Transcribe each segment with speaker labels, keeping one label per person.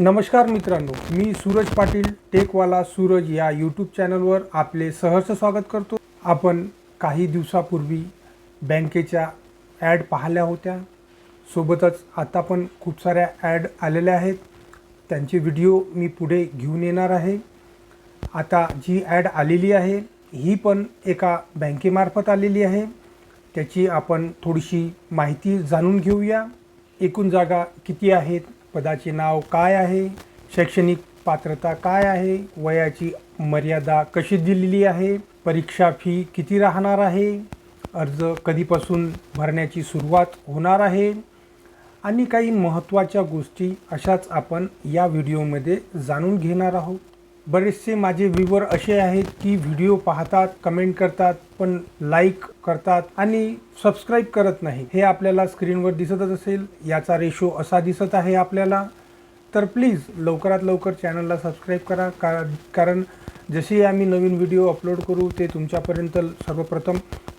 Speaker 1: नमस्कार मित्रांनो मी सूरज पाटील टेकवाला सूरज या यूट्यूब चॅनलवर आपले सहर्ष स्वागत करतो. आपण काही दिवसापूर्वी बँकेच्या ॲड पाहिल्या होत्या. सोबतच आता पण खूप साऱ्या ॲड आलेल्या आहेत. त्यांचे व्हिडिओ मी पुढे घेऊन येणार आहे. आता जी ॲड आलेली आहे ही पण एका बँकेमार्फत आलेली आहे. त्याची आपण थोडीशी माहिती जाणून घेऊया. एकूण जागा किती आहेत? पदाचे नाव काय आहे? शैक्षणिक पात्रता काय आहे? वयाची मर्यादा कशी दिलेली आहे? परीक्षा फी किती राहणार आहे? अर्ज कधीपासून भरण्याची सुरुवात होणार आहे? आणि काही महत्त्वाच्या गोष्टी अशाच आपण या व्हिडिओमध्ये जाणून घेणार आहोत. बरेचसे माझे व्ह्यूवर असे आहेत की व्हिडिओ पाहतात कमेंट करतात पण लाईक करतात आणि सबस्क्राईब करत नाही. हे आपल्याला स्क्रीनवर दिसतच असेल. याचा रेशो असा दिसत आहे आपल्याला. तर प्लीज लवकरात लवकर चॅनलला सबस्क्राईब करा. का कारण जसे आम्ही नवीन व्हिडिओ अपलोड करू ते तुमच्यापर्यंत सर्वप्रथम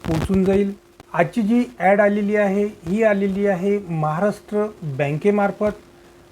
Speaker 1: पोहोचून जाईल. आजची जी ॲड आलेली आहे ही आलेली आहे महाराष्ट्र बँकेमार्फत.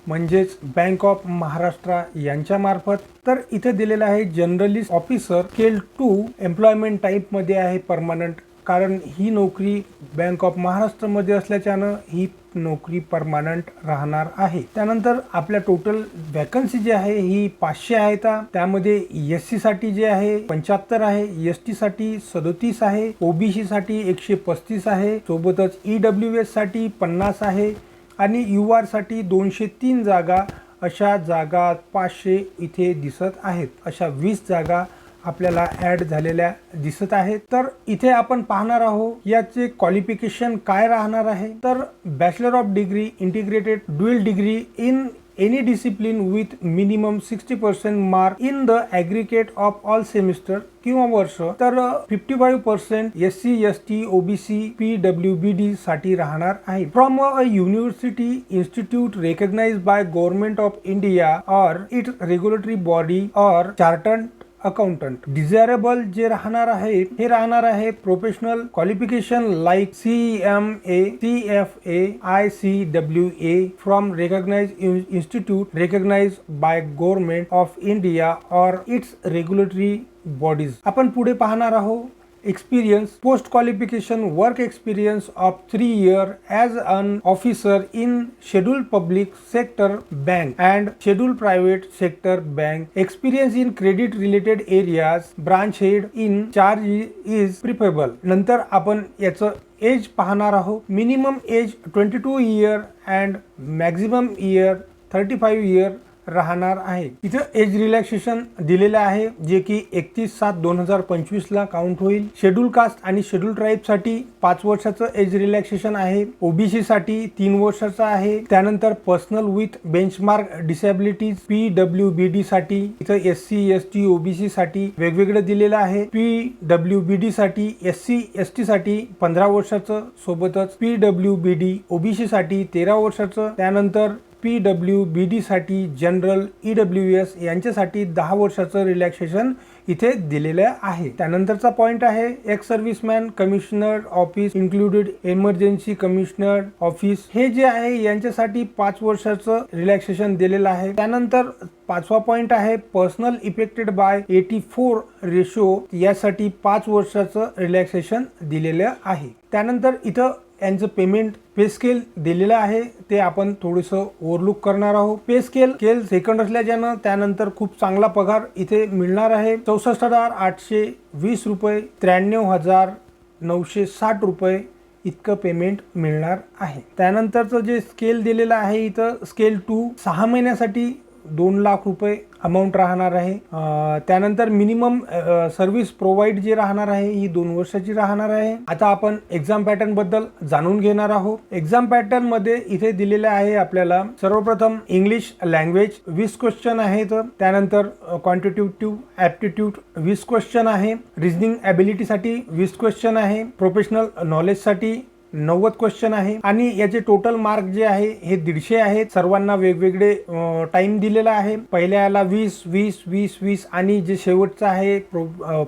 Speaker 1: म्हणजेच बँक ऑफ महाराष्ट्र यांच्यामार्फत. तर इथे दिलेलं आहे journalist officer scale two employment टाईपमध्ये आहे परमनंट कारण ही नोकरी बँक ऑफ महाराष्ट्रमध्ये असल्याच्यानं ही नोकरी परमानंट राहणार आहे. त्यानंतर आपल्या टोटल वॅकन्सी जी आहे ही पाचशे आहेत त्यामध्ये एस सी साठी जे आहे पंच्याहत्तर आहे. एस टी साठी सदोतीस आहे. ओबीसी साठी एकशे पस्तीस आहे. सोबतच ई डब्ल्यू एससाठी पन्नास आहे. आणि यू आरसाठी दोनशे तीन जागा अशा जागा पाचशे इथे दिसत आहेत. अशा वीस जागा आपल्याला ॲड झालेल्या दिसत आहेत. तर इथे आपण पाहणार आहोत याचे क्वालिफिकेशन काय राहणार आहे? तर bachelor of degree integrated dual degree in any discipline with minimum sixty percent mark in the aggregate of all semester किंवा वर्ष तर fifty five percent S C S T OBC P W B D साठी राहणार आहे. From a university institute recognise by government of India or it regulatory body or chartered accountant desirable जे राहणार आहे हे राहणार आहे professional qualification like C M A C F A I C W A from recognise institute recognise by government of India or its regulatory bodies आपण पुढे पाहणार आहोत experience post qualification work experience of 3 year as an officer in scheduled public sector bank and scheduled private sector bank experience in credit related areas branch head in charge is preferable नंतर आपण याचं age पाहणार आहोत minimum age twenty two year and maximum year thirty five year राहणार आहे. इथं age relaxation दिलेलं आहे जे की एकतीस सात दोन हजार पंचवीस ला काउंट होईल. शेड्यूल कास्ट आणि शेड्यूल ट्राईबसाठी पाच वर्षाचं एज रिलॅक्सेशन आहे. ओबीसी साठी तीन वर्षाचं आहे. त्यानंतर personal with benchmark disabilities P W B D साठी इथं S C S T OBC साठी वेगवेगळं दिलेलं आहे. पी डब्ल्यू बी डी साठी एस सी एस टी साठी पंधरा वर्षाचं सोबतच P W B D OBC साठी तेरा वर्षाचं. त्यानंतर पी डब्ल्यू बी डीसाठी जनरल ई डब्ल्यू एस यांच्यासाठी दहा वर्षाचं रिलॅक्सेशन इथे दिलेलं आहे. त्यानंतरचा पॉईंट आहे ex serviceman commissioner office included emergency commissioner office हे जे आहे यांच्यासाठी पाच वर्षाचं रिलॅक्सेशन दिलेलं आहे. त्यानंतर पाचवा पॉईंट आहे personal affected by eighty four ratio यासाठी पाच वर्षाचं रिलॅक्सेशन दिलेलं आहे. त्यानंतर इथं यांचं पेमेंट पे स्केल दिलेलं आहे ते आपण थोडंसं ओव्हरलुक करणार आहोत. पे स्केल स्केल सेकंड असल्याच्यानं त्यानंतर खूप चांगला पगार इथे मिळणार आहे. चौसष्ट हजार आठशे वीस रुपये त्र्याण्णव हजार नऊशे साठ रुपये इतकं पेमेंट मिळणार आहे. त्यानंतरचं जे स्केल दिलेलं आहे इथं स्केल टू सहा महिन्यासाठी दोन लाख रुपये अमाऊंट राहणार आहे. त्यानंतर मिनिमम सर्व्हिस प्रोव्हाइड जी राहणार आहे ही दोन वर्षाची राहणार आहे. आता आपण एक्झाम पॅटर्नबद्दल जाणून घेणार आहोत. एक्झाम पॅटर्नमध्ये इथे दिलेले आहे आपल्याला सर्वप्रथम इंग्लिश लँग्वेज वीस क्वेश्चन आहेत. त्यानंतर क्वांटिटेटिव्ह ऍप्टिट्यूड वीस क्वेश्चन आहे. रिजनिंग ॲबिलिटीसाठी वीस क्वेश्चन आहे. प्रोफेशनल नॉलेजसाठी नव्वद क्वेश्चन आहे. आणि याचे टोटल मार्क जे आहे हे दीडशे आहेत सर्वांना वेगवेगळे टाइम दिलेला आहे. पहिल्या याला वीस वीस वीस वीस आणि जे शेवटचं आहे प्रो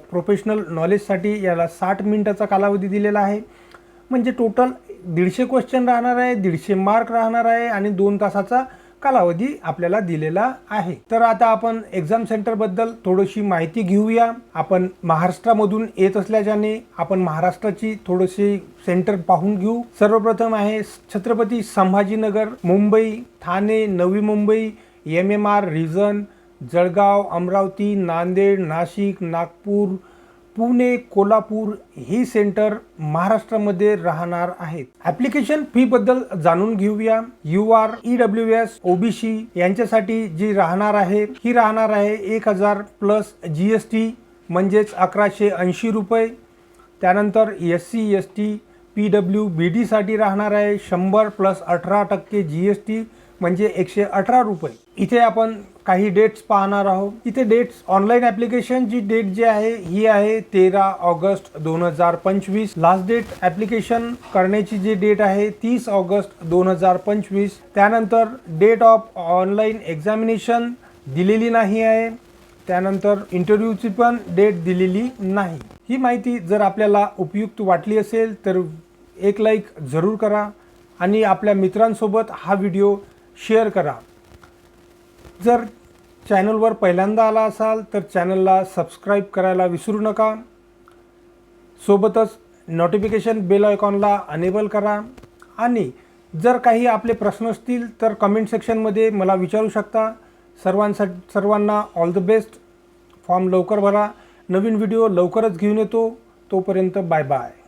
Speaker 1: प्रोफेशनल नॉलेजसाठी याला साठ मिनिटाचा कालावधी दिलेला आहे. म्हणजे टोटल दीडशे क्वेश्चन राहणार आहे दीडशे मार्क राहणार आहे आणि दोन तासाचा कालावधी आपल्याला दिलेला आहे. तर आता आपण एक्झाम सेंटरबद्दल थोडीशी माहिती घेऊया. आपण महाराष्ट्रामधून येत असल्याच्याने आपण महाराष्ट्राची थोडीशी सेंटर पाहून घेऊ. सर्वप्रथम आहे Chhatrapati Sambhajinagar Mumbai Thane Navi Mumbai M M R region Jalgaon Amravati Nanded Nashik Nagpur Pune Kolhapur ही सेंटर महाराष्ट्रामध्ये राहणार आहेत. ऍप्लिकेशन फी बद्दल जाणून घेऊया. U R E W S OBC यांच्यासाठी जी राहणार आहे ही राहणार आहे एक हजार प्लस जी एस टी म्हणजेच अकराशे ऐंशी रुपये. त्यानंतर S C S T P W B डीसाठी राहणार आहे शंभर प्लस अठरा टक्के जी एस टी म्हणजे एकशे अठरा रुपये. इथे आपण काही डेट्स पाहणार आहोत. इथे डेट्स ऑनलाईन ॲप्लिकेशनची डेट जी आहे ही आहे तेरा ऑगस्ट दोन हजार पंचवीस. लास्ट डेट ॲप्लिकेशन करण्याची जी डेट आहे तीस ऑगस्ट दोन हजार पंचवीस. त्यानंतर डेट ऑफ ऑनलाईन एक्झामिनेशन दिलेली नाही आहे. त्यानंतर इंटरव्ह्यूची पण डेट दिलेली नाही. ही माहिती जर आपल्याला उपयुक्त वाटली असेल तर एक लाईक जरूर करा. आणि आपल्या मित्रांसोबत हा व्हिडिओ शेअर करा. जर चॅनलवर पहिल्यांदा आला असाल तर चॅनलला सबस्क्राईब करायला विसरू नका. सोबतच नोटिफिकेशन बेल आयकॉनला अनेबल करा. आणि जर काही आपले प्रश्न असतील तर कमेंट सेक्शनमध्ये मला विचारू शकता. सर्वांसाठी सर्वांना ऑल द बेस्ट. फॉर्म लवकर भरा. नवीन व्हिडिओ लवकरच घेऊन येतो. तोपर्यंत बाय बाय